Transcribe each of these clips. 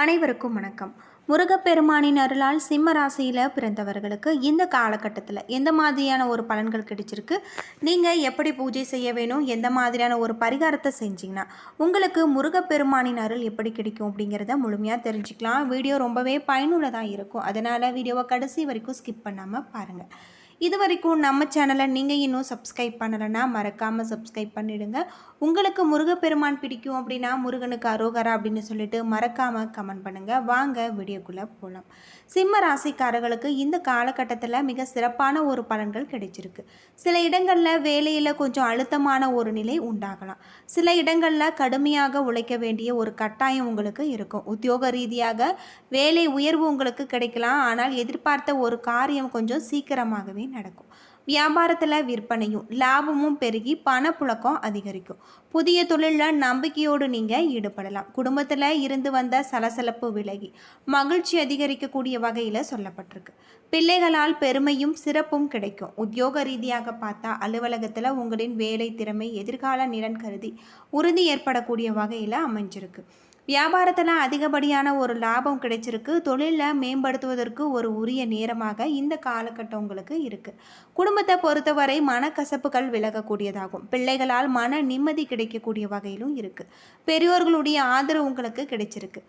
அனைவருக்கும் வணக்கம். முருகப்பெருமானின் அருளால் சிம்ம ராசியில் பிறந்தவர்களுக்கு இந்த காலகட்டத்தில் எந்த மாதிரியான ஒரு பலன்கள் கிடைச்சிருக்கு? நீங்கள் எப்படி பூஜை செய்ய வேணும்? எந்த மாதிரியான ஒரு பரிகாரத்தை செஞ்சீங்கன்னா உங்களுக்கு முருகப்பெருமானின் அருள் எப்படி கிடைக்கும் அப்படிங்கிறத முழுமையாக தெரிஞ்சுக்கலாம். வீடியோ ரொம்பவே பயனுள்ளதாக இருக்கும். அதனால் வீடியோவை கடைசி வரைக்கும் ஸ்கிப் பண்ணாமல் பாருங்கள் இது வரைக்கும் நம்ம சேனலை நீங்கள் இன்னும் சப்ஸ்கிரைப் பண்ணலைன்னா மறக்காமல் சப்ஸ்கிரைப் பண்ணிவிடுங்க உங்களுக்கு முருகப்பெருமான் பிடிக்கும் அப்படின்னா முருகனுக்கு அரோகரா அப்படின்னு சொல்லிட்டு மறக்காமல் கமெண்ட் பண்ணுங்கள் வாங்க வீடியோக்குள்ளே போகலாம் சிம்ம ராசிக்காரர்களுக்கு இந்த காலகட்டத்தில் மிக சிறப்பான ஒரு பலன்கள் கிடைச்சிருக்கு. சில இடங்களில் வேலையில் கொஞ்சம் அழுத்தமான ஒரு நிலை உண்டாகலாம். சில இடங்களில் கடுமையாக உழைக்க வேண்டிய ஒரு கட்டாயம் உங்களுக்கு இருக்கும். உத்தியோக ரீதியாக வேலை உயர்வு உங்களுக்கு கிடைக்கலாம். ஆனால் எதிர்பார்த்த ஒரு காரியம் கொஞ்சம் சீக்கிரமாகவே நடக்கும். வியாபாரத்தில் விற்பனையும் லாபமும் பெருகி பணப்புழக்கம் அதிகரிக்கும். புதிய தொழிலில் நம்பிக்கையோடு நீங்கள் ஈடுபடலாம். குடும்பத்தில் இருந்து வந்த சலசலப்பு விலகி மகிழ்ச்சி அதிகரிக்கக்கூடிய வகையில் சொல்லப்பட்டிருக்கு. பிள்ளைகளால் பெருமையும் சிறப்பும் கிடைக்கும். உத்தியோக ரீதியாக பார்த்தா அலுவலகத்தில் உங்களின் வேலை திறமை எதிர்கால நிலன் கருதி உறுதி ஏற்படக்கூடிய வகையில் அமைஞ்சிருக்கு. வியாபாரத்தில் அதிகப்படியான ஒரு லாபம் கிடைச்சிருக்கு. தொழிலில் மேம்படுத்துவதற்கு ஒரு உரிய நேரமாக இந்த காலகட்டம் உங்களுக்கு இருக்குது குடும்பத்தை பொறுத்தவரை மனக்கசப்புகள் விலகக்கூடியதாகும். பிள்ளைகளால் மன நிம்மதி கிடைக்கக்கூடிய வகையிலும் இருக்குது பெரியோர்களுடைய ஆதரவு உங்களுக்கு கிடைச்சிருக்கு.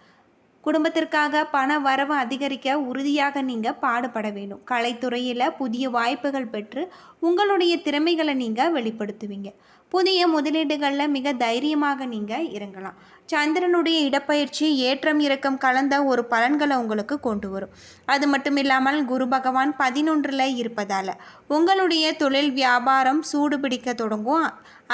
குடும்பத்திற்காக பண வரவு அதிகரிக்க உறுதியாக நீங்கள் பாடுபட வேண்டும். கலைத்துறையில் புதிய வாய்ப்புகள் பெற்று உங்களுடைய திறமைகளை நீங்கள் வெளிப்படுத்துவீங்க. புதிய முதலீடுகளில் மிக தைரியமாக நீங்கள் இறங்கலாம். சந்திரனுடைய இடப்பயிற்சி ஏற்றம் இறக்கம் கலந்த ஒரு பலன்களை உங்களுக்கு கொண்டு வரும். அது மட்டும் இல்லாமல் குரு பகவான் பதினொன்றில் இருப்பதால் உங்களுடைய தொழில் வியாபாரம் சூடு பிடிக்க தொடங்கும்.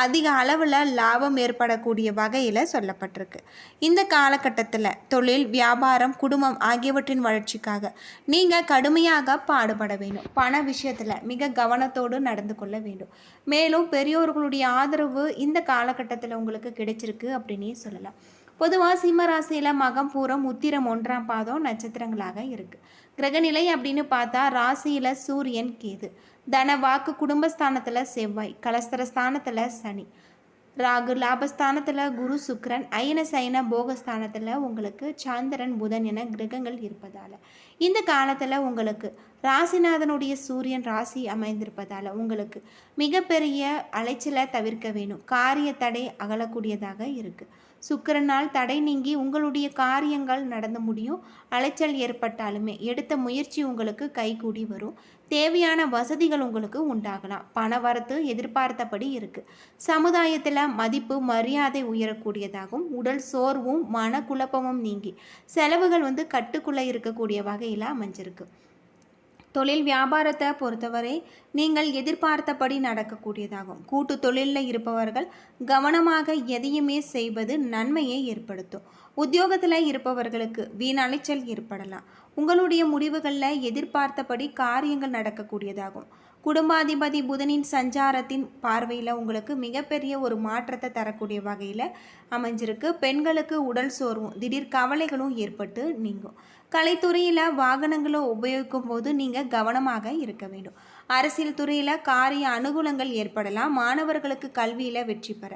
அதிக அளவில் லாபம் ஏற்படக்கூடிய வகையில் சொல்லப்பட்டிருக்கு. இந்த காலகட்டத்தில் தொழில் வியாபாரம் குடும்பம் ஆகியவற்றின் வளர்ச்சிக்காக நீங்கள் கடுமையாக பாடுபட வேண்டும். பண விஷயத்தில் மிக கவனத்தோடு நடந்து கொள்ள வேண்டும். மேலும் பெரியோர்களுடைய ஆதரவு இந்த காலகட்டத்தில் உங்களுக்கு கிடைச்சிருக்கு அப்படின்னே சொல்லலாம். பொதுவாக சிம்ம ராசியில் மகம் பூரம் உத்திரம் ஒன்றாம் பாதம் நட்சத்திரங்களாக இருக்குது கிரகநிலை அப்படின்னு பார்த்தா ராசியில் சூரியன் கேது. தன வாக்கு குடும்பஸ்தானத்தில் செவ்வாய் கலஸ்தர ஸ்தானத்தில் சனி. ராகு லாபஸ்தானத்தில் குரு சுக்ரன் அயன சயன போகஸ்தானத்தில் உங்களுக்கு சந்திரன் புதன் என கிரகங்கள் இருப்பதால். இந்த காலத்தில் உங்களுக்கு ராசிநாதனுடைய சூரியன் ராசி அமைந்திருப்பதால் உங்களுக்கு மிகப்பெரிய அலைச்சலை தவிர்க்க வேணும். காரிய தடை அகலக்கூடியதாக இருக்குது சுக்கிரனால் தடை நீங்கி உங்களுடைய காரியங்கள் நடந்து முடியும். அலைச்சல் ஏற்பட்டாலுமே எடுத்த முயற்சி உங்களுக்கு கைகூடி வரும். தேவையான வசதிகள் உங்களுக்கு உண்டாகலாம். பண வரத்து எதிர்பார்த்தபடி இருக்கு. சமுதாயத்தில் மதிப்பு மரியாதை உயரக்கூடியதாகவும் உடல் சோர்வும் மனக்குழப்பமும் நீங்கி செலவுகள் வந்து கட்டுக்குள்ளே இருக்கக்கூடிய வகையில் அமைஞ்சிருக்கு. தொழில் வியாபாரத்தை பொறுத்தவரை நீங்கள் எதிர்பார்த்தபடி நடக்கக்கூடியதாகும். கூட்டு தொழிலில் இருப்பவர்கள் கவனமாக எதையுமே செய்வது நன்மையை ஏற்படுத்தும். உத்தியோகத்தில் இருப்பவர்களுக்கு வீண் அலைச்சல் ஏற்படலாம். உங்களுடைய முடிவுகளில் எதிர்பார்த்தபடி காரியங்கள் நடக்கக்கூடியதாகும். குடும்பாதிபதி புதனின் சஞ்சாரத்தின் பார்வையில் உங்களுக்கு மிகப்பெரிய ஒரு மாற்றத்தை தரக்கூடிய வகையில் அமைஞ்சிருக்கு. பெண்களுக்கு உடல் சோர்வும் திடீர் கவலைகளும் ஏற்பட்டு நீங்கும். கலைத்துறையில் வாகனங்களை உபயோகிக்கும் போது நீங்கள் கவனமாக இருக்க வேண்டும். அரசியல் துறையில் காரிய அனுகூலங்கள் ஏற்படலாம். மாணவர்களுக்கு கல்வியில் வெற்றி பெற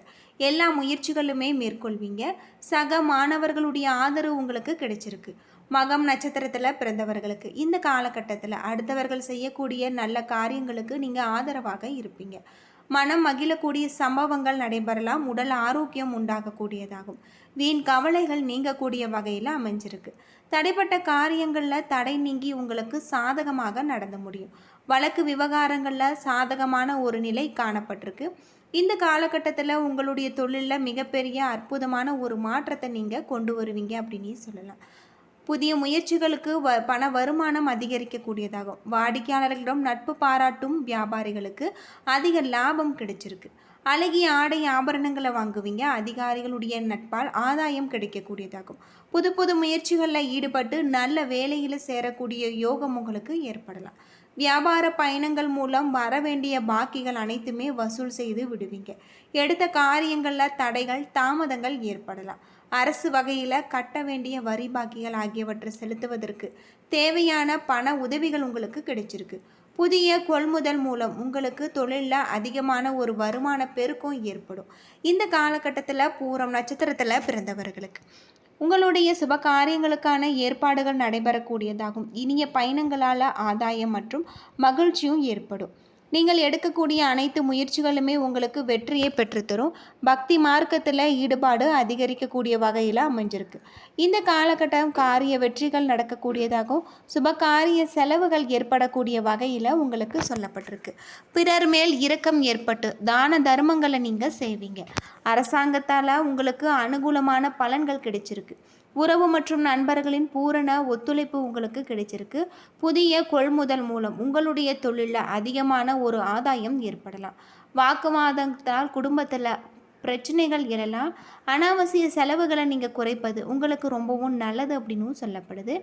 எல்லா முயற்சிகளுமே மேற்கொள்வீங்க. சக மாணவர்களுடைய ஆதரவு உங்களுக்கு கிடைச்சிருக்கு. மகம் நட்சத்திரத்தில் பிறந்தவர்களுக்கு இந்த காலகட்டத்தில் அடுத்தவர்கள் செய்யக்கூடிய நல்ல காரியங்களுக்கு நீங்கள் ஆதரவாக இருப்பீங்க. மனம் மகிழக்கூடிய சம்பவங்கள் நடைபெறலாம். உடல் ஆரோக்கியம் உண்டாகக்கூடியதாகும். வீண் கவலைகள் நீங்கக்கூடிய வகையில் அமைஞ்சிருக்கு. தடைப்பட்ட காரியங்களில் தடை நீங்கி உங்களுக்கு சாதகமாக நடந்து முடியும். வழக்கு விவகாரங்களில் சாதகமான ஒரு நிலை காணப்பட்டிருக்கு. இந்த காலகட்டத்தில் உங்களுடைய தொழிலில் மிகப்பெரிய அற்புதமான ஒரு மாற்றத்தை நீங்கள் கொண்டு வருவீங்க அப்படின்னு சொல்லலாம். புதிய முயற்சிகளுக்கு வ பண வருமானம் அதிகரிக்கக்கூடியதாகும். வாடிக்கையாளர்களிடம் நட்பு பாராட்டும் வியாபாரிகளுக்கு அதிக லாபம் கிடைச்சிருக்கு. அழகிய ஆடை ஆபரணங்களை வாங்குவீங்க. அதிகாரிகளுடைய நட்பால் ஆதாயம் கிடைக்கக்கூடியதாகும். புது புது முயற்சிகளில் ஈடுபட்டு நல்ல வேலையில் சேரக்கூடிய யோகம் உங்களுக்கு ஏற்படலாம். வியாபார பயணங்கள் மூலம் வர வேண்டிய பாக்கிகள் அனைத்துமே வசூல் செய்து விடுவீங்க. எடுத்த காரியங்களில் தடைகள் தாமதங்கள் ஏற்படலாம். அரசு வகையில் கட்ட வேண்டிய வரி பாக்கிகள் ஆகியவற்றை செலுத்துவதற்கு தேவையான பண உதவிகள் உங்களுக்கு கிடைச்சிருக்கு. புதிய கொள்முதல் மூலம் உங்களுக்கு தொழிலில் அதிகமான ஒரு வருமான பெருக்கம் ஏற்படும். இந்த காலகட்டத்தில் பூரம் நட்சத்திரத்தில் பிறந்தவர்களுக்கு. உங்களுடைய சுப காரியங்களுக்கான ஏற்பாடுகள் நடைபெறக்கூடியதாகும். இனிய பயணங்களால் ஆதாயம் மற்றும் மகிழ்ச்சியும் ஏற்படும். நீங்கள் எடுக்கக்கூடிய அனைத்து முயற்சிகளுமே உங்களுக்கு வெற்றியை பெற்றுத்தரும். பக்தி மார்க்கத்தில் ஈடுபாடு அதிகரிக்கக்கூடிய வகையில் அமைஞ்சிருக்கு. இந்த காலகட்டம் காரிய வெற்றிகள் நடக்கக்கூடியதாகவும் சுப காரிய செலவுகள் ஏற்படக்கூடிய வகையில் உங்களுக்கு சொல்லப்பட்டிருக்கு. பிறர் மேல் இரக்கம் ஏற்பட்டு தான தர்மங்களை நீங்கள் செய்வீங்க. அரசாங்கத்தால் உங்களுக்கு அனுகூலமான பலன்கள் கிடைச்சிருக்கு. உறவு மற்றும் நண்பர்களின் பூரண ஒத்துழைப்பு உங்களுக்கு கிடைச்சிருக்கு. புதிய கொள்முதல் மூலம் உங்களுடைய தொழிலில் அதிகமான ஒரு ஆதாயம் ஏற்படலாம். வாக்குவாதத்தால் குடும்பத்தில் பிரச்சனைகள் எழலாம். அனாவசிய செலவுகளை நீங்கள் குறைப்பது உங்களுக்கு ரொம்பவும் நல்லது அப்படின்னும் சொல்லப்படுது.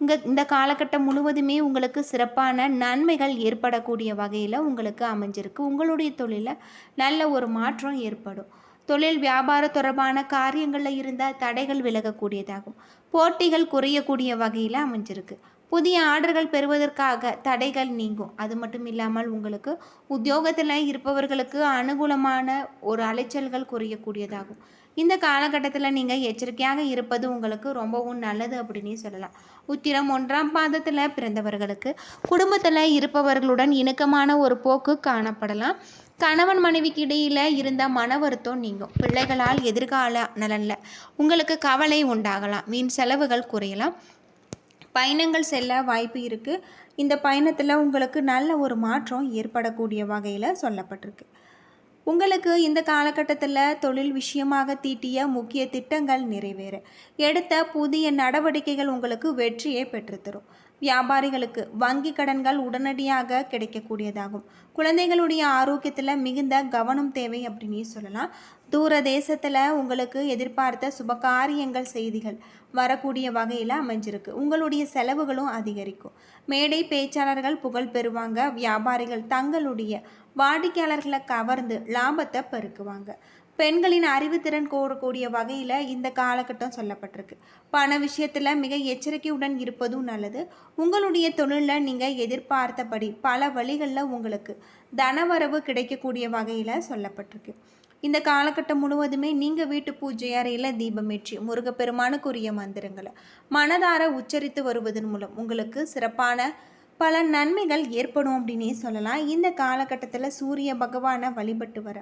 இங்கே இந்த காலகட்டம் முழுவதுமே உங்களுக்கு சிறப்பான நன்மைகள் ஏற்படக்கூடிய வகையில் உங்களுக்கு அமைஞ்சிருக்கு. உங்களுடைய தொழிலில் நல்ல ஒரு மாற்றம் ஏற்படும். தொழில் வியாபார தொடர்பான காரியங்களில் இருந்த தடைகள் விலகக்கூடியதாகும். போட்டிகள் குறையக்கூடிய வகையில் அமைஞ்சிருக்கு. புதிய ஆர்டர்கள் பெறுவதற்காக தடைகள் நீங்கும். அது மட்டும் இல்லாமல் உங்களுக்கு உத்தியோகத்தில் இருப்பவர்களுக்கு அனுகூலமான ஒரு அலைச்சல்கள் குறையக்கூடியதாகும். இந்த காலகட்டத்தில் நீங்கள் எச்சரிக்கையாக இருப்பது உங்களுக்கு ரொம்பவும் நல்லது அப்படின்னு சொல்லலாம். உத்திரம் ஒன்றாம் பாதத்தில் பிறந்தவர்களுக்கு குடும்பத்தில் இருப்பவர்களுடன் இணக்கமான ஒரு போக்கு காணப்படலாம். கணவன் மனைவிக்கு இடையில் இருந்த மன வருத்தம் நீங்கும். பிள்ளைகளால் எதிர்கால நலனில் உங்களுக்கு கவலை உண்டாகலாம். வீண் செலவுகள் குறையலாம். பயணங்கள் செல்ல வாய்ப்பு இருக்குது இந்த பயணத்தில் உங்களுக்கு நல்ல ஒரு மாற்றம் ஏற்படக்கூடிய வகையில் சொல்லப்பட்டிருக்கு. உங்களுக்கு இந்த காலகட்டத்தில் தொழில் விஷயமாக தீட்டிய முக்கிய திட்டங்கள் நிறைவேற. எடுத்த புதிய நடவடிக்கைகள் உங்களுக்கு வெற்றியை பெற்றுத்தரும். வியாபாரிகளுக்கு வங்கி கடன்கள் உடனடியாக கிடைக்கக்கூடியதாகும். குழந்தைகளுடைய ஆரோக்கியத்தில் மிகுந்த கவனம் தேவை அப்படின்னு சொல்லலாம். தூர தேசத்தில் உங்களுக்கு எதிர்பார்த்த சுபகாரியங்கள் செய்திகள் வரக்கூடிய வகையில் அமைஞ்சிருக்கு. உங்களுடைய செலவுகளும் அதிகரிக்கும். மேடை பேச்சாளர்கள் புகழ் பெறுவாங்க. வியாபாரிகள் தங்களுடைய வாடிக்கையாளர்களை கவர்ந்து லாபத்தை பெருக்குவாங்க. பெண்களின் அறிவுத்திறன் கூடக்கூடிய வகையில் இந்த காலகட்டம் சொல்லப்பட்டிருக்கு. பண விஷயத்தில் மிக எச்சரிக்கையுடன் இருப்பதும் நல்லது. உங்களுடைய தொழிலில் நீங்கள் எதிர்பார்த்தபடி பல வழிகளில் உங்களுக்கு தனவரவு கிடைக்கக்கூடிய வகையில் சொல்லப்பட்டிருக்கு. இந்த காலகட்டம் முழுவதுமே நீங்கள் வீட்டு பூஜை அறையில் தீபமேற்றி முருகப்பெருமானுக்குரிய மந்திரங்களை மனதார உச்சரித்து வருவதன் மூலம் உங்களுக்கு சிறப்பான பல நன்மைகள் ஏற்படும் அப்படின்னே சொல்லலாம். இந்த காலகட்டத்தில் சூரிய பகவானை வழிபட்டு வர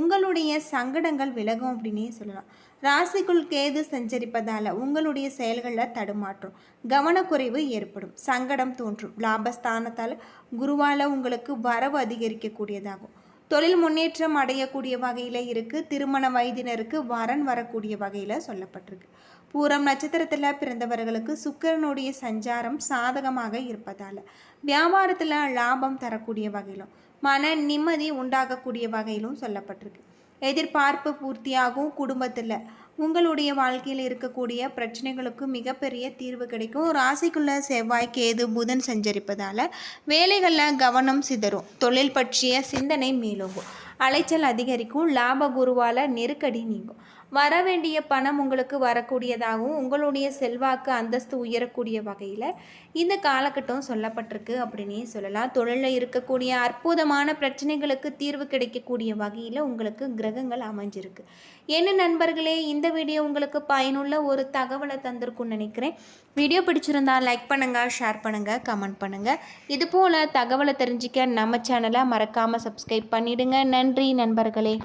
உங்களுடைய சங்கடங்கள் விலகும் அப்படின்னே சொல்லலாம். ராசிக்குள் கேது சஞ்சரிப்பதால் உங்களுடைய செயல்களில் தடுமாற்றம் கவனக்குறைவு ஏற்படும் சங்கடம் தோன்றும். லாபஸ்தானத்தால் குருவால் உங்களுக்கு வரவு அதிகரிக்கக்கூடியதாகும். தொழில் முன்னேற்றம் அடையக்கூடிய வகையில் இருக்குது திருமண வயதினருக்கு வரன் வரக்கூடிய வகையில் சொல்லப்பட்டிருக்கு. பூரம் நட்சத்திரத்தில் பிறந்தவர்களுக்கு சுக்கரனுடைய சஞ்சாரம் சாதகமாக இருப்பதால் வியாபாரத்தில் லாபம் தரக்கூடிய வகையிலும் மன நிம்மதி உண்டாகக்கூடிய வகையிலும் சொல்லப்பட்டிருக்கு. எதிர்பார்ப்பு பூர்த்தியாகும். குடும்பத்தில் உங்களுடைய வாழ்க்கையில் இருக்கக்கூடிய பிரச்சனைகளுக்கு மிகப்பெரிய தீர்வு கிடைக்கும். ராசிக்குள்ள செவ்வாய் கேது புதன் சஞ்சரிப்பதால் வேலைகளில் கவனம் சிதறும். தொழில் பற்றிய சிந்தனை மேலோகும் அலைச்சல் அதிகரிக்கும். லாப குருவால் நெருக்கடி நீங்கும். வர வேண்டிய பணம் உங்களுக்கு வரக்கூடியதாகவும் உங்களுடைய செல்வாக்கு அந்தஸ்து உயரக்கூடிய வகையில் இந்த காலகட்டம் சொல்லப்பட்டிருக்கு அப்படின்னே சொல்லலாம். தொழிலில் இருக்கக்கூடிய அற்புதமான பிரச்சனைகளுக்கு தீர்வு கிடைக்கக்கூடிய வகையில் உங்களுக்கு கிரகங்கள் அமைஞ்சிருக்கு. என்ன நண்பர்களே இந்த வீடியோ உங்களுக்கு பயனுள்ள ஒரு தகவலை தந்திருக்கும்னு நினைக்கிறேன். வீடியோ பிடிச்சிருந்தா லைக் பண்ணுங்கள் ஷேர் பண்ணுங்கள் கமெண்ட் பண்ணுங்கள் இது போல் தகவலை தெரிஞ்சிக்க நம்ம சேனலை மறக்காமல் சப்ஸ்கிரைப் பண்ணிவிடுங்க நன்றி நண்பர்களே.